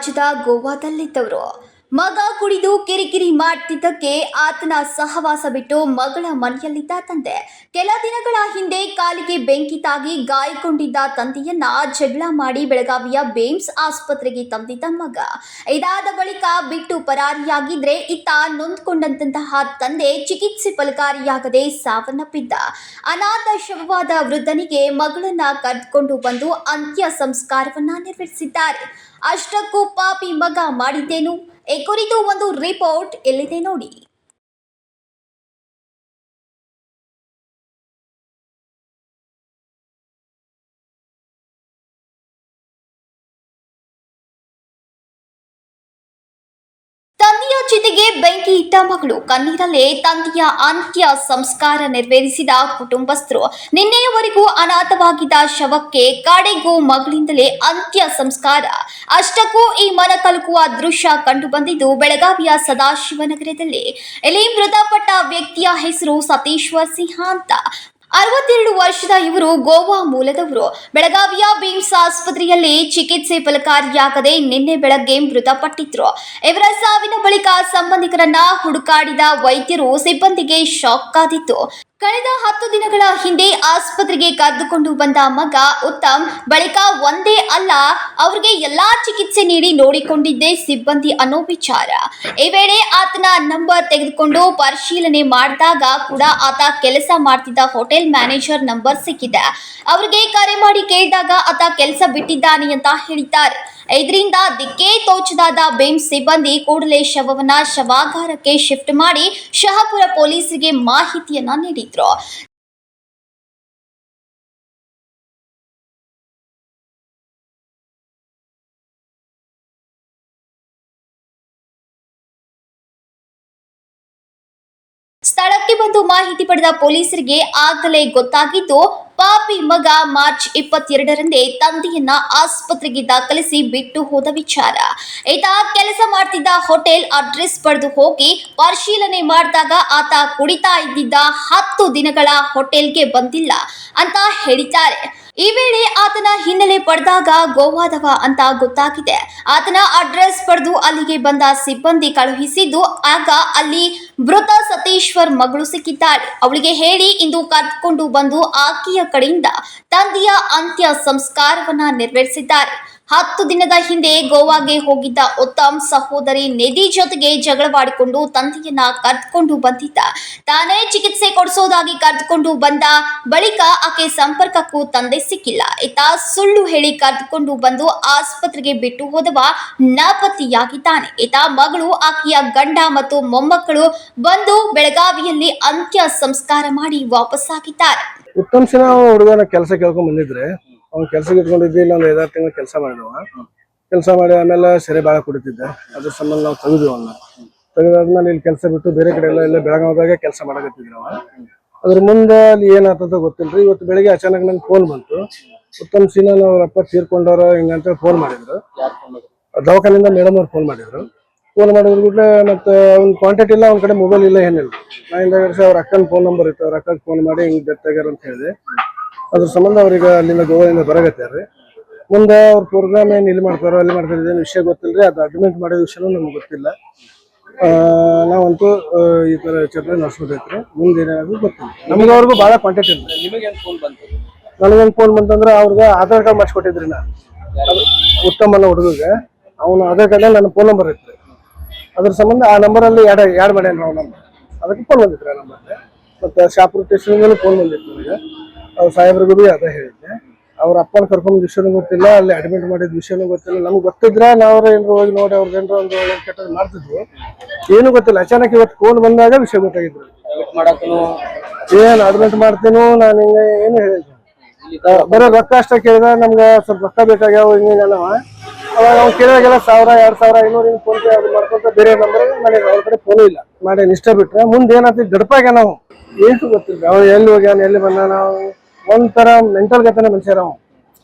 ರಾಜ್ಯದ ಗೋವಾದಲ್ಲಿದ್ದವರು. ಮಗ ಕುಡಿದು ಕಿರಿಕಿರಿ ಮಾಡ್ತಿದ್ದಕ್ಕೆ ಆತನ ಸಹವಾಸ ಬಿಟ್ಟು ಮಗಳ ಮನೆಯಲ್ಲಿದ್ದ ತಂದೆ. ಕೆಲ ದಿನಗಳ ಹಿಂದೆ ಕಾಲಿಗೆ ಬೆಂಕಿ ತಾಗಿ ಗಾಯಗೊಂಡಿದ್ದ ತಂದೆಯನ್ನ ಜಗಳ ಮಾಡಿ ಬೆಳಗಾವಿಯ ಬೇಮ್ಸ್ ಆಸ್ಪತ್ರೆಗೆ ತಂದಿದ್ದ ಮಗ. ಇದಾದ ಬಳಿಕ ಬಿಟ್ಟು ಪರಾರಿಯಾಗಿದ್ರೆ ಇತ್ತ ನೊಂದ್ಕೊಂಡಂತಹ ತಂದೆ ಚಿಕಿತ್ಸೆ ಫಲಕಾರಿಯಾಗದೆ ಸಾವನ್ನಪ್ಪಿದ್ದ. ಅನಾಥ ಶವವಾದ ವೃದ್ಧನಿಗೆ ಮಗಳನ್ನ ಕರೆದುಕೊಂಡು ಬಂದು ಅಂತ್ಯ ಸಂಸ್ಕಾರವನ್ನ ನೆರವೇರಿಸಿದ್ದಾರೆ. ಅಷ್ಟಕ್ಕೂ ಪಾಪಿ ಮಗ ಮಾಡಿದ್ದೇನು? ಈ ಕುರಿತು ಒಂದು ರಿಪೋರ್ಟ್ ಎಲ್ಲಿದೆ ನೋಡಿ. ಚಿತೆಗೆ ಬೆಂಕಿ ಇಟ್ಟ ಮಗಳು ಕಣ್ಣೀರಲ್ಲೇ ತಂದೆಯ ಅಂತ್ಯ ಸಂಸ್ಕಾರ ನೆರವೇರಿಸಿದ ಕುಟುಂಬಸ್ಥರು. ನಿನ್ನೆಯವರೆಗೂ ಅನಾಥವಾಗಿದ್ದ ಶವಕ್ಕೆ ಕಾಡೆಗೂ ಮಗಳಿಂದಲೇ ಅಂತ್ಯ ಸಂಸ್ಕಾರ. ಅಷ್ಟಕ್ಕೂ ಈ ಮನ ಕಲುಕುವ ದೃಶ್ಯ ಕಂಡುಬಂದಿದ್ದು ಬೆಳಗಾವಿಯ ಸದಾಶಿವನಗರದಲ್ಲಿ. ಇಲ್ಲಿ ಮೃತಪಟ್ಟ ವ್ಯಕ್ತಿಯ ಹೆಸರು ಸತೀಶ್ವರ್ ಸಿಂಹ ಅಂತ. ಅರವತ್ತೆರಡು ವರ್ಷದ ಇವರು ಗೋವಾ ಮೂಲದವರು. ಬೆಳಗಾವಿಯ ಬಿಮ್ಸ್ ಆಸ್ಪತ್ರೆಯಲ್ಲಿ ಚಿಕಿತ್ಸೆ ಫಲಕಾರಿಯಾಗದೆ ನಿನ್ನೆ ಬೆಳಗ್ಗೆ ಮೃತಪಟ್ಟಿದ್ರು. ಇವರ ಸಾವಿನ ಬಳಿಕ ಸಂಬಂಧಿಕರನ್ನ ಹುಡುಕಾಡಿದ ವೈದ್ಯರು ಸಿಬ್ಬಂದಿಗೆ ಶಾಕ್ ಕಾದಿತ್ತು ಕಳೆದ ಹತ್ತು ದಿನಗಳ ಹಿಂದೆ ಆಸ್ಪತ್ರೆಗೆ ಕರೆದುಕೊಂಡು ಬಂದ ಮಗ ಉತ್ತಮ್ ಬಳಿಕ ಒಂದೇ ಅಲ್ಲ, ಅವರಿಗೆ ಎಲ್ಲಾ ಚಿಕಿತ್ಸೆ ನೀಡಿ ನೋಡಿಕೊಂಡಿದ್ದೆ ಸಿಬ್ಬಂದಿ ಅನ್ನೋ ವಿಚಾರ ಈ ವೇಳೆ ಆತನ ನಂಬರ್ ತೆಗೆದುಕೊಂಡು ಪರಿಶೀಲನೆ ಮಾಡಿದಾಗ ಕೂಡ ಆತ ಕೆಲಸ ಮಾಡ್ತಿದ್ದ ಹೋಟೆಲ್ ಮ್ಯಾನೇಜರ್ ನಂಬರ್ ಸಿಕ್ಕಿದೆ. ಅವರಿಗೆ ಕರೆ ಮಾಡಿ ಕೇಳಿದಾಗ ಆತ ಕೆಲಸ ಬಿಟ್ಟಿದ್ದಾನೆ ಅಂತ ಹೇಳಿದ್ದಾರೆ. ಇದರಿಂದ ದಿಕ್ಕೇ ತೋಚದಾದ ಬೇಮ್ ಸಿಬ್ಬಂದಿ ಕೂಡಲೇ ಶವವನ್ನ ಶವಾಗಾರಕ್ಕೆ ಶಿಫ್ಟ್ ಮಾಡಿ ಶಹಾಪುರ ಪೊಲೀಸರಿಗೆ ಮಾಹಿತಿಯನ್ನ ನೀಡಿದ್ರು. ಸ್ಥಳಕ್ಕೆ ಬಂದು ಮಾಹಿತಿ ಪಡೆದ ಪೊಲೀಸರಿಗೆ ಆಗಲೇ ಗೊತ್ತಾಗಿದ್ದು, ಪಾಪಿ ಮಗ ಮಾರ್ಚ್ ಇಪ್ಪತ್ತೆರಡರಂದೇ ತಂದೆಯನ್ನ ಆಸ್ಪತ್ರೆಗೆ ದಾಖಲಿಸಿ ಬಿಟ್ಟು ಹೋದ ವಿಚಾರ. ಈತ ಕೆಲಸ ಮಾಡ್ತಿದ್ದ ಹೋಟೆಲ್ ಅಡ್ರೆಸ್ ಪಡೆದು ಹೋಗಿ ಪರಿಶೀಲನೆ ಮಾಡಿದಾಗ ಆತ ಕುಡಿತಾ ಇದ್ದಿದ್ದ ಹತ್ತು ದಿನಗಳ ಹೋಟೆಲ್ಗೆ ಬಂದಿಲ್ಲ ಅಂತ ಹೇಳಿದ್ದಾರೆ. ಈ ವೇಳೆ ಆತನ ಹಿನ್ನೆಲೆ ಪಡೆದಾಗ ಗೋವಾದವ ಅಂತ ಗೊತ್ತಾಗಿದೆ. ಆತನ ಅಡ್ರೆಸ್ ಪಡೆದು ಅಲ್ಲಿಗೆ ಬಂದ ಸಿಬ್ಬಂದಿ ಕಳುಹಿಸಿದ್ದು, ಆಗ ಅಲ್ಲಿ ಮೃತ ಸತೀಶ್ವರ್ ಮಗಳು ಸಿಕ್ಕಿದ್ದಾಳೆ. ಅವಳಿಗೆ ಹೇಳಿ ಇಂದು ಕರೆದುಕೊಂಡು ಬಂದು ಆಕೆಯ ಕಡೆಯಿಂದ ತಂದೆಯ ಅಂತ್ಯ ಸಂಸ್ಕಾರವನ್ನ ನೆರವೇರಿಸಿದ್ದಾರೆ. ಹತ್ತು ದಿನದ ಹಿಂದೆ ಗೋವಾಗೆ ಹೋಗಿದ್ದ ಉತ್ತಮ್ ಸಹೋದರಿ ನಿಧಿ ಜೊತೆಗೆ ಜಗಳವಾಡಿಕೊಂಡು ತಂದೆಯನ್ನ ಕರೆದುಕೊಂಡು ಬಂದಿದ್ದ. ತಾನೇ ಚಿಕಿತ್ಸೆ ಕೊಡಿಸೋದಾಗಿ ಕರೆದುಕೊಂಡು ಬಂದ ಬಳಿಕ ಆಕೆ ಸಂಪರ್ಕಕ್ಕೂ ತಂದೆ ಸಿಕ್ಕಿಲ್ಲ. ಈತ ಸುಳ್ಳು ಹೇಳಿ ಕರೆದುಕೊಂಡು ಬಂದು ಆಸ್ಪತ್ರೆಗೆ ಬಿಟ್ಟು ಹೋದವ ನಾಪತ್ತೆಯಾಗಿದ್ದಾನೆ. ಈತ ಮಗಳು ಆಕೆಯ ಗಂಡ ಮತ್ತು ಮೊಮ್ಮಕ್ಕಳು ಬಂದು ಬೆಳಗಾವಿಯಲ್ಲಿ ಅಂತ್ಯ ಸಂಸ್ಕಾರ ಮಾಡಿ ವಾಪಸ್ಸಾಗಿದ್ದಾರೆ. ಉತ್ತಮ ಸಿನ್ಹಾ ಹುಡುಗನ ಕೆಲಸ ಕೇಳ್ಕೊಂಡ್ ಬಂದಿದ್ರೆ ಅವ್ನ ಕೆಲ್ಸಕ್ಕೆ ಇಟ್ಕೊಂಡಿದ್ವಿ ಇಲ್ಲ ಒಂದು ಐದಾರು ತಿಂಗಳು ಕೆಲಸ ಮಾಡಿದವ. ಕೆಲಸ ಮಾಡಿ ಆಮೇಲೆ ಸೆರೆ ಬಾಳ ಕುಡಿತಿದ್ದೆ. ಅದ್ರ ಸಂಬಂಧ ನಾವು ತೆಗೆದ್ವಿ ಅವನ್ನ. ತೆಗೆದಾದ್ಮೇಲೆ ಇಲ್ಲಿ ಕೆಲಸ ಬಿಟ್ಟು ಬೇರೆ ಕಡೆ ಎಲ್ಲ ಎಲ್ಲ ಬೆಳಗಾವದಾಗ ಕೆಲಸ ಮಾಡಕತ್ತಿದ್ರು ಅವ ಅದ್ರ ಮುಂದೆ ಅಲ್ಲಿ ಏನಾಗ್ತದ ಗೊತ್ತಿಲ್ರಿ. ಇವತ್ತು ಬೆಳಿಗ್ಗೆ ಅಚಾನಕ್ ನನ್ ಫೋನ್ ಬಂತು. ಉತ್ತಮ್ ಸಿನ್ಹಾ ಅವ್ರ ಅಪ್ಪ ತೀರ್ಕೊಂಡವ್ರ ಹಿಂಗಂತ ಫೋನ್ ಮಾಡಿದ್ರು. ದವಾಖಾನಿಂದ ಮೇಡಮ್ ಅವ್ರು ಫೋನ್ ಮಾಡಿದ್ರು. ಫೋನ್ ಮಾಡಿದ್ರು ಬಿಟ್ರೆ ಮತ್ತೆ ಅವ್ನ ಕಾಂಟ್ಯಾಕ್ಟ್ ಇಲ್ಲ, ಅವ್ನ ಕಡೆ ಮೊಬೈಲ್ ಇಲ್ಲ ಏನಿಲ್ಲ. ನಾ ಹಿಂದೆ ಅವ್ರ ಅಕ್ಕನ ಫೋನ್ ನಂಬರ್ ಇತ್ತು. ಅವ್ರ ಅಕ್ಕಗೆ ಫೋನ್ ಮಾಡಿ ಹಿಂಗ್ ಡೆತ್ ಅಂತ ಹೇಳಿದೆ. ಅದ್ರ ಸಂಬಂಧ ಅವ್ರಿಗೆ ಅಲ್ಲಿಂದ ಗೋವಾದಿಂದ ರೀ. ಮುಂದೆ ಅವ್ರ ಪ್ರೋಗ್ರಾಮ್ ಏನು ಇಲ್ಲಿ ಮಾಡ್ತಾರೋ ಅಲ್ಲಿ ಮಾಡ್ತಾರೋ ಏನು ವಿಷಯ ರೀ ಅದು ಅಡ್ಮಿಟ್ ಮಾಡಿದ ವಿಷಯನೂ ನಮ್ಗೆ ಗೊತ್ತಿಲ್ಲ. ನಾವಂತೂ ಈ ತರ ಚಟನೆ ನಡೆಸ್ಬೋದೈತ್ರಿ ಮುಂದೆ ಏನಾದ್ರು ಗೊತ್ತಿಲ್ಲ. ನಮ್ಗೆ ಅವ್ರಿಗೂ ಭಾಳ ಕಾಂಟ್ಯಾಕ್ಟ್ ಇಲ್ಲ ನಿಮಗೆ ಫೋನ್ ಬಂತು? ನನಗೇನು ಫೋನ್ ಬಂತಂದ್ರೆ ಅವ್ರಿಗೆ ಆಧಾರ್ ಕಾರ್ಡ್ ಮಾಡಿಸ್ಕೊಟ್ಟಿದ್ರಿ ನಾ. ಅದು ಉತ್ತಮ ಅನ್ನೋ ಹುಡುಗಗೆ. ಅವನು ಆಧಾರ್ ಕಾರ್ಡ್ ನನ್ನ ಫೋನ್ ನಂಬರ್ ಇತ್ತು ಅದ್ರ ಸಂಬಂಧ ಆ ನಂಬರಲ್ಲಿ ಎರಡು ಎರಡು ಮಾಡ್ಯಾನ ನಾವು ನಂಬರ್ ಅದಕ್ಕೆ ಫೋನ್ ಬಂದಿತ್ತು ಆ ನಂಬರ್ಗೆ ಮತ್ತು ಶಾಪುರ ಸ್ಟೇಷನ್ಗೂ ಫೋನ್ ಬಂದಿತ್ತು ನನಗೆ. ಅವ್ರ ಸಾಹೇಬ್ರಿಗೂ ಭೀ ಅದೇ ಹೇಳಿದ್ದೆ. ಅವ್ರ ಅಪ್ಪನ ಕರ್ಕೊಂಡ್ ವಿಷಯನೂ ಗೊತ್ತಿಲ್ಲ ಅಲ್ಲಿ ಅಡ್ಮಿಟ್ ಮಾಡಿದ ವಿಷಯನೂ ಗೊತ್ತಿಲ್ಲ. ನಮ್ಗೆ ಗೊತ್ತಿದ್ರೆ ನಾವು ಏನಾರು ಹೋಗಿ ನೋಡಿ ಅವ್ರ ಜನರು ಒಂದು ಕೆಟ್ಟದ್ದು ಮಾಡ್ತಿದ್ವು. ಏನೂ ಗೊತ್ತಿಲ್ಲ. ಅಚಾನಕ್ ಇವತ್ತು ಫೋನ್ ಬಂದಾಗ ವಿಷಯ ಗೊತ್ತಾಗಿದ್ರು. ಏನ್ ಅಡ್ಮಿಟ್ ಮಾಡ್ತೀನೋ ನಾನು ಹಿಂಗೆ ಏನು ಹೇಳಿದ್ದೆ ಬರೋ ರೊಕ್ಕ ಅಷ್ಟೇ ಕೇಳಿದ ನಮ್ಗೆ ಸ್ವಲ್ಪ ರೊಕ್ಕ ಬೇಕಾಗ್ಯಾವ ಹಿಂಗೇನವ ಅವಾಗ ಅವ್ನು ಕೇಳಿದಾಗೆಲ್ಲ ಸಾವಿರ ಎರಡು ಸಾವಿರ ಐನೂರು ಹಿಂಗೆ ಫೋನ್ ಪೇ ಅದು ಮಾಡ್ಕೊಂತ ಬೇರೆ ಬಂದ್ರೆ ನನಗೆ ಅವ್ರ ಕಡೆ ಫೋನು ಇಲ್ಲ. ಮಾಡೇನು ಇಷ್ಟ ಬಿಟ್ರೆ ಮುಂದೆ ಏನಾಗ್ತದೆ ದಡಪಾಗ್ಯ ನಾವು ಏನು ಗೊತ್ತಿಲ್ಲ. ಅವ್ನು ಎಲ್ಲಿ ಹೋಗ್ಯಾನ ಎಲ್ಲಿ ಬಂದ ನಾವು ಒಂಥರ ಮೆಂಟಲ್ ಗತನ ಮನುಷ್ಯರ ಅವ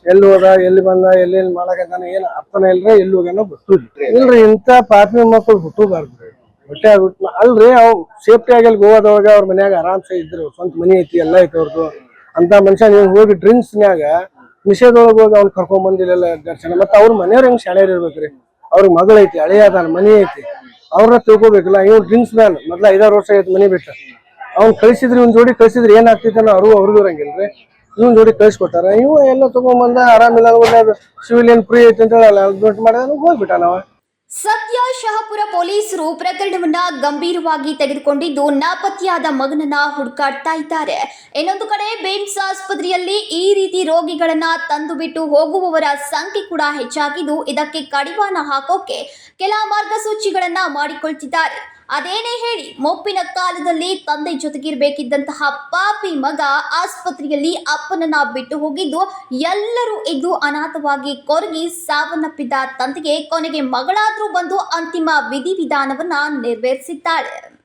ಎಲ್ಲಿ ಹೋದ ಎಲ್ಲಿ ಬಂದ ಎಲ್ಲಿ ಎಲ್ಲಿ ಮಾಡಕತ್ತಾನ ಏನ್ ಅರ್ಥನ ಇಲ್ರಿ ಎಲ್ಲಿ ಹೋಗ್ಯಾನೋ ಬಿಟ್ಟು ಇಲ್ರಿ ಇಂಥ ಪಾಪಿ ಮಕ್ಕಳು ಹುಟ್ಟಬಾರ್ದು ಹೊಟ್ಟೆ ಆಗ್ಬಿಟ್ಟು ಅಲ್ರಿ ಅವ್ ಸೇಫ್ಟಿ ಆಗಿ ಅಲ್ಲಿ ಗೋವಾದೊಳಗ ಅವ್ರ ಮನ್ಯಾಗ ಆರಾಮ್ಸೆ ಇದ್ರು ಸ್ವಂತ ಮನಿ ಐತಿ ಎಲ್ಲ ಐತಿ ಅವ್ರದ್ದು ಅಂತ ಮನುಷ್ಯ ನೀವು ಹೋಗಿ ಡ್ರಿಂಕ್ಸ್ನ್ಯಾಗ ನಿಷೇಧದೊಳಗೆ ಹೋಗಿ ಅವ್ನ ಕರ್ಕೊಂಡ್ ಬಂದಿಲ್ಲ ದರ್ಶನ. ಮತ್ತೆ ಅವ್ರ ಮನೆಯವ್ರ ಹೆಂಗ್ ಶಾಲೆಯರ್ ಇರ್ಬೇಕ್ರಿ ಅವ್ರಿಗೆ ಮಗಳೈತಿ ಹಳೆಯ ಅದಾನ ಮನಿ ಐತಿ. ಅವ್ರನ್ನ ತಿಳ್ಕೊಬೇಕಲ್ಲ ಇವ್ ಡ್ರಿಂಕ್ಸ್ ಮ್ಯಾನ್ ಮೊದ್ಲ ಐದಾರು ವರ್ಷ ಆಯ್ತು ಮನಿ ಬಿಟ್ಟ. ಅವ್ನ್ ಕಳಿಸಿದ್ರಿ ಇವ್ನ ಜೋಡಿ ಕಳಿಸಿದ್ರೆ ಏನಾಗ್ತಿತ್ತು ಅನ್ನೋ ಅರಿವು ಅವ್ರಿಗೂ ಇರಂಗಿಲ್ರಿ. ಇವ್ನ ಜೋಡಿ ಕಳ್ಸಿಕೊಡ್ತಾರ ಇವ ಎಲ್ಲ ತಗೊಂಬಂದ ಆರಾಮಿಲ್ಲ ಸಿವಿಲಿಯನ್ ಫ್ರೀ ಐತಿ ಅಂತ ಹೇಳಿ ಅಡ್ಮಿಟ್ ಮಾಡಿದ ಹೋಗ್ಬಿಟ್ಟ ನಾವ ಸದ್ಯ ಶಹಪುರ ಪೊಲೀಸರು ಪ್ರಕರಣವನ್ನ ಗಂಭೀರವಾಗಿ ತೆಗೆದುಕೊಂಡಿದ್ದು ನಾಪತ್ತೆಯಾದ ಮಗನನ್ನ ಹುಡುಕಾಡ್ತಾ ಇದ್ದಾರೆ. ಇನ್ನೊಂದು ಕಡೆ ಬೇಮ್ಸ್ ಆಸ್ಪತ್ರೆಯಲ್ಲಿ ಈ ರೀತಿ ರೋಗಿಗಳನ್ನ ತಂದು ಬಿಟ್ಟು ಹೋಗುವವರ ಸಂಖ್ಯೆ ಕೂಡ ಹೆಚ್ಚಾಗಿದ್ದು ಇದಕ್ಕೆ ಕಡಿವಾಣ ಹಾಕೋಕೆ ಕೆಲ ಮಾರ್ಗಸೂಚಿಗಳನ್ನ ಮಾಡಿಕೊಳ್ತಿದ್ದಾರೆ. ಅದೇನೇ ಹೇಳಿ, ಮೊಪ್ಪಿನ ಕಾಲದಲ್ಲಿ ತಂದೆ ಜೊತೆಗಿರ್ಬೇಕಿದ್ದಂತಹ ಪಾಪಿ ಮಗ ಆಸ್ಪತ್ರೆಯಲ್ಲಿ ಅಪ್ಪನನ್ನ ಬಿಟ್ಟು ಹೋಗಿದ್ದು, ಎಲ್ಲರೂ ಇದ್ದು ಅನಾಥವಾಗಿ ಕೊರಗಿ ಸಾವನ್ನಪ್ಪಿದ್ದ ತಂದೆಗೆ ಕೊನೆಗೆ ಮಗಳಾದ್ರೂ ಬಂದು ಅಂತಿಮ ವಿಧಿವಿಧಾನವನ್ನ ನೆರವೇರಿಸಿದ್ದಾಳೆ.